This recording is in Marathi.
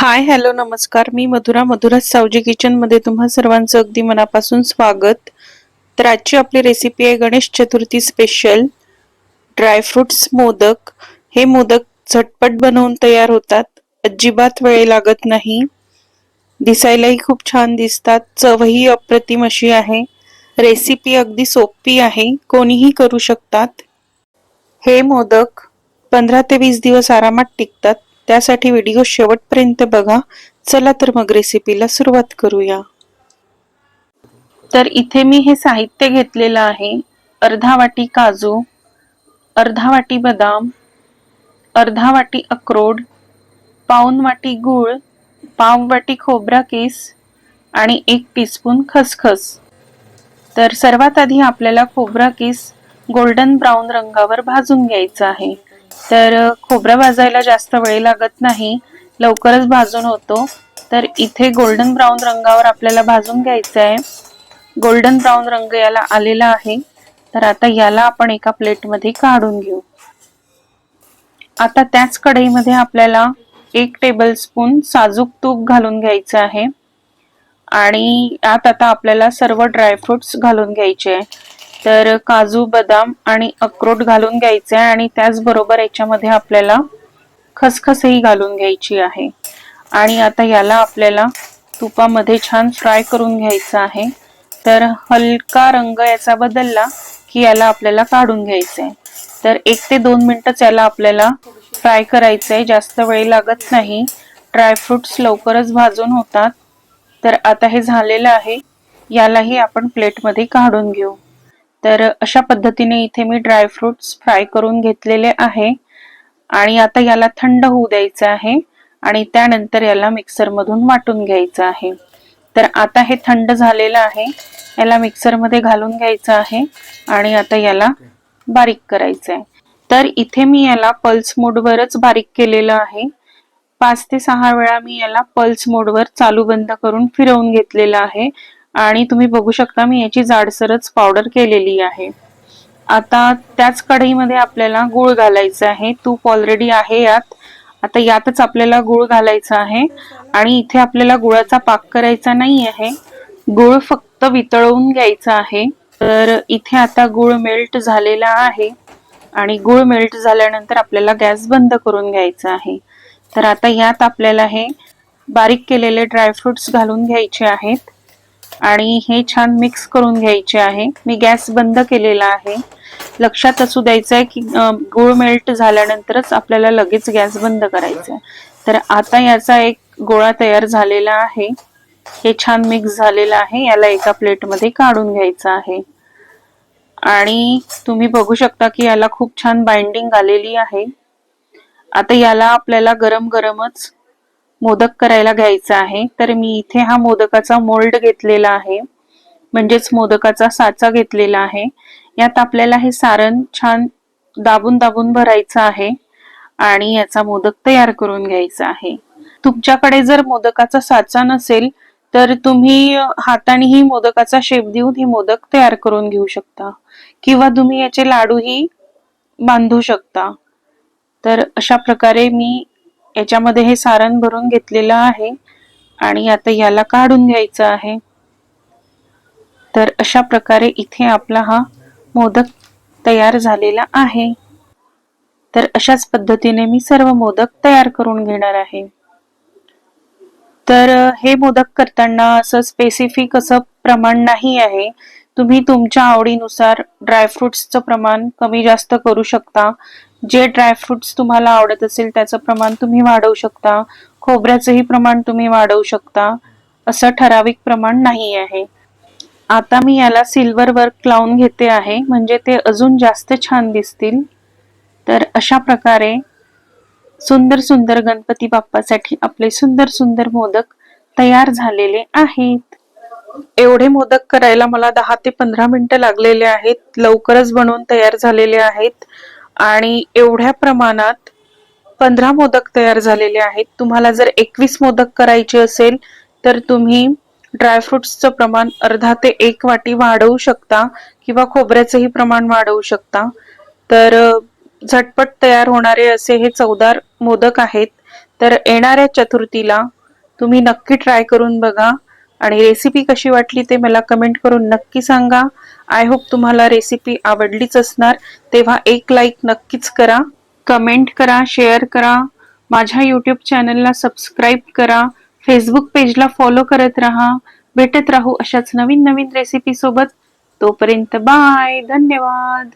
हाय हॅलो नमस्कार. मी मधुरा मधुरा सावजी किचनमध्ये तुम्हा सर्वांचं अगदी मनापासून स्वागत. तर आजची आपली रेसिपी आहे Ganesh Chaturthi special dry fruits modak. हे मोदक झटपट बनवून तयार होतात. अजिबात वेळ लागत नाही. दिसायलाही खूप छान दिसतात. चवही अप्रतिम अशी आहे. रेसिपी अगदी सोपी आहे. कोणीही करू शकतात. हे मोदक पंधरा ते वीस दिवस आरामात टिकतात. त्यासाठी व्हिडिओ शेवटपर्यंत बघा. चला तर मग रेसिपीला सुरुवात करूया. तर इथे मी हे साहित्य घेतलेलं आहे. अर्धा वाटी काजू अर्धा वाटी बदाम अर्धा वाटी अक्रोड पाऊन वाटी गूळ पाव वाटी खोबरा केस आणि एक टीस्पून खसखस. तर सर्वात आधी आपल्याला खोबरा केस गोल्डन ब्राऊन रंगावर भाजून घ्यायचा आहे. तर खोबरा भाजायला जास्त वेळ लागत नाही. लवकरच भाजून होतो. तर इथे गोल्डन ब्राऊन रंगावर आपल्याला भाजून घ्यायचं आहे गोल्डन ब्राऊन रंग याला आलेला आहे. तर आता याला आपण एका प्लेटमध्ये काढून घेऊ. आता त्याच कढईमध्ये आपल्याला एक टेबल स्पून साजूक तूप घालून घ्यायचं आहे. आणि यात आता आपल्याला सर्व ड्रायफ्रुट्स घालून घ्यायचे आहे. तर काजू बदाम आणि अक्रोड घालून घ्यायचे आहे आणि त्याचबरोबर याच्यामध्ये आपल्याला खसखसही घालून घ्यायची आहे. आणि आता याला आपल्याला तुपामध्ये छान फ्राय करून घ्यायचं आहे. तर हलका रंग याचा बदलला की याला आपल्याला काढून घ्यायचं आहे तर एक ते दोन मिनटंच याला आपल्याला फ्राय करायचं आहे जास्त वेळ लागत नाही. ड्रायफ्रुट्स लवकरच भाजून होतात. तर आता हे झालेलं आहे. यालाही आपण प्लेटमध्ये काढून घेऊ. तर अशा पद्धतीने इथे मी ड्रायफ्रुट्स फ्राय करून घेतलेले आहे. आणि आता याला थंड होऊ द्यायचं आहे. आणि त्यानंतर याला मिक्सरमधून वाटून घ्यायचं आहे. तर आता हे थंड झालेलं आहे. याला मिक्सरमध्ये घालून घ्यायचं आहे. आणि आता याला बारीक करायचं आहे तर इथे मी याला पल्स मोडवरच बारीक केलेलं आहे. पाच ते सहा वेळा मी याला पल्स मोडवर चालू बंद करून फिरवून घेतलेलं आहे. आणि तुम्ही बघू शकता मी याची जाडसरच पावडर केलेली आहे. आता त्याच कढईमध्ये आपल्याला गुळ घालायचं आहे. तूप ऑलरेडी आहे यात. आता यातच आपल्याला गुळ घालायचा आहे. आणि इथे आपल्याला गुळाचा पाक करायचा नाही आहे गुळ फक्त वितळवून घ्यायचा आहे. तर इथे आता गुळ मेल्ट झालेला आहे. आणि गुळ मेल्ट झाल्यानंतर आपल्याला गॅस बंद करून घ्यायचा आहे. तर आता यात आपल्याला हे बारीक केलेले ड्रायफ्रुट्स घालून घ्यायचे आहेत. आणि हे छान मिक्स करून घ्यायचे आहे. मी गॅस बंद केलेला आहे. लक्षात असू द्यायचं आहे की गुळ मेल्ट झाल्यानंतरच आपल्याला लगेच गॅस बंद करायचा आहे तर आता याचा एक गोळा तयार झालेला आहे. हे छान मिक्स झालेलं आहे. याला एका प्लेटमध्ये काढून घ्यायचं आहे. आणि तुम्ही बघू शकता की याला खूप छान बाइंडिंग आलेली आहे. आता याला आपल्याला गरम गरमच मोदक करायला घ्यायचा आहे. तर मी इथे हा मोदकाचा मोल्ड घेतलेला आहे. म्हणजेच मोदकाचा साचा घेतलेला आहे. यात आपल्याला हे सारण छान दाबून दाबून भरायचं आहे आणि याचा मोदक तयार करून घ्यायचा आहे. तुमच्याकडे जर मोदकाचा साचा नसेल तर तुम्ही हातानेही मोदकाचा शेप देऊन ही मोदक तयार करून घेऊ शकता. किंवा तुम्ही याचे लाडूही बांधू शकता. तर अशा प्रकारे मी याच्यामध्ये हे सारण भरून घेतलेलं आहे आणि आता याला काढून घ्यायचं आहे. तर अशा प्रकारे इथे आपला हा मोदक तयार झालेला आहे. तर अशाच पद्धतीने मी सर्व मोदक तयार करून घेणार आहे. तर हे मोदक करताना असं स्पेसिफिक असं प्रमाण नाही आहे. तुम्ही तुमच्या आवडीनुसार ड्रायफ्रुट्सचं प्रमाण कमी जास्त करू शकता. जे ड्रायफ्रुट्स तुम्हाला आवडत असेल त्याचं प्रमाण तुम्ही वाढवू शकता. खोबऱ्याचंही प्रमाण तुम्ही वाढवू शकता. असं ठराविक प्रमाण नाही आहे. आता मी याला सिल्वर वर्क लावून घेते आहे. म्हणजे ते अजून जास्त छान दिसतील. तर अशा प्रकारे सुंदर सुंदर गणपती बाप्पासाठी आपले सुंदर सुंदर मोदक तयार झालेले आहेत. एवढे मोदक करायला मला दहा ते पंधरा मिनिटं लागलेले आहेत. लवकरच बनवून तयार झालेले आहेत. आणि एवढ्या प्रमाणात पंधरा मोदक तयार झालेले आहेत. तुम्हाला जर एकवीस मोदक करायचे असेल तर तुम्ही ड्रायफ्रुट्सचं प्रमाण अर्धा ते एक वाटी वाढवू शकता किंवा खोबऱ्याचंही प्रमाण वाढवू शकता. तर झटपट तयार होणारे असे हे चवदार मोदक आहेत. तर येणाऱ्या चतुर्थीला तुम्ही नक्की ट्राय करून बघा. आणि रेसिपी कशी वाटली ते मला कमेंट करून नक्की सांगा. आय होप तुम्हाला रेसिपी आवडलीच असणार. तेव्हा एक लाईक नक्कीच करा. कमेंट करा शेअर करा. माझ्या यूट्यूब चॅनलला सबस्क्राईब करा. फेसबुक पेजला फॉलो करत राहा. भेटत राहू अशाच नवीन नवीन रेसिपी सोबत. तोपर्यंत बाय धन्यवाद.